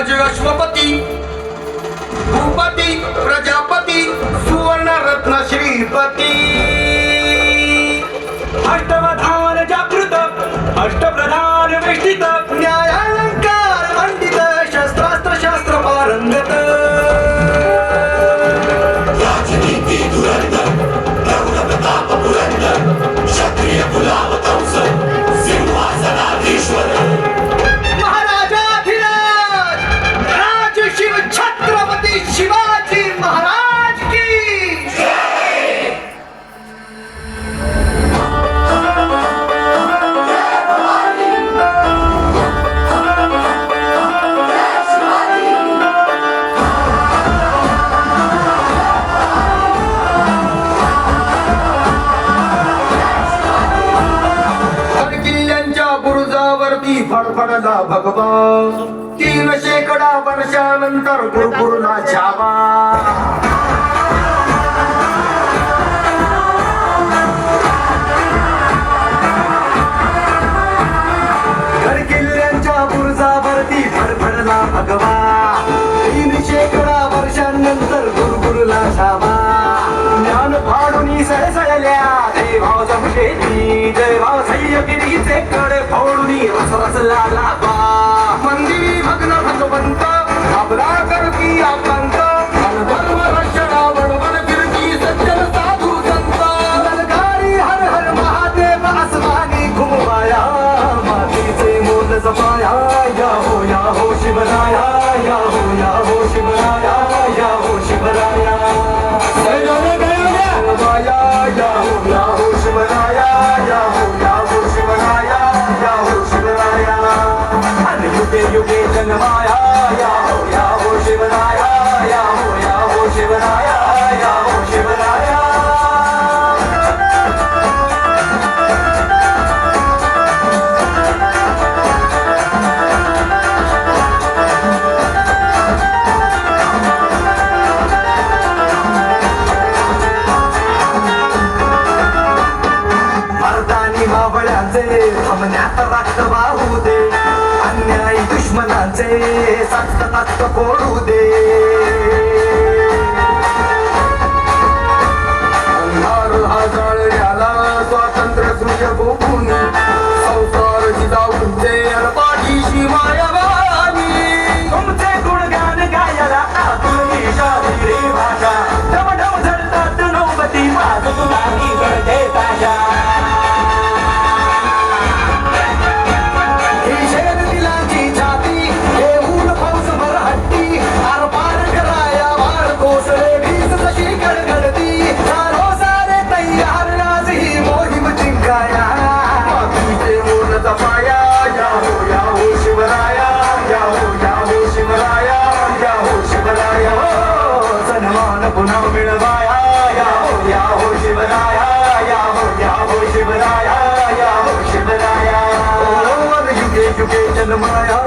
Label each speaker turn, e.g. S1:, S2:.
S1: अश्वपती भूपती प्रजापती सुवर्ण रत्न श्रीपती। तीन शेकडा वर्षानंतर गुरुगुरुला छावा. घर किल्ल्यांच्या बुरजावरती भगवा. तीन शेकडा वर्षानंतर गुरुगुरुला छावा. ज्ञान फाडून सरसळल्या जय भाव जमशेती जय भावकडे फोडून रस रसला लाभा. सामन्यात रक्त वाहू दे. अन्याय दुश्मनांचे सास्त तास्त कोडू दे. पुनव मिळवाया या हो या हो शिवराया या हो या हो शिवराया या हो शिवराया. युगे युगे जन्माया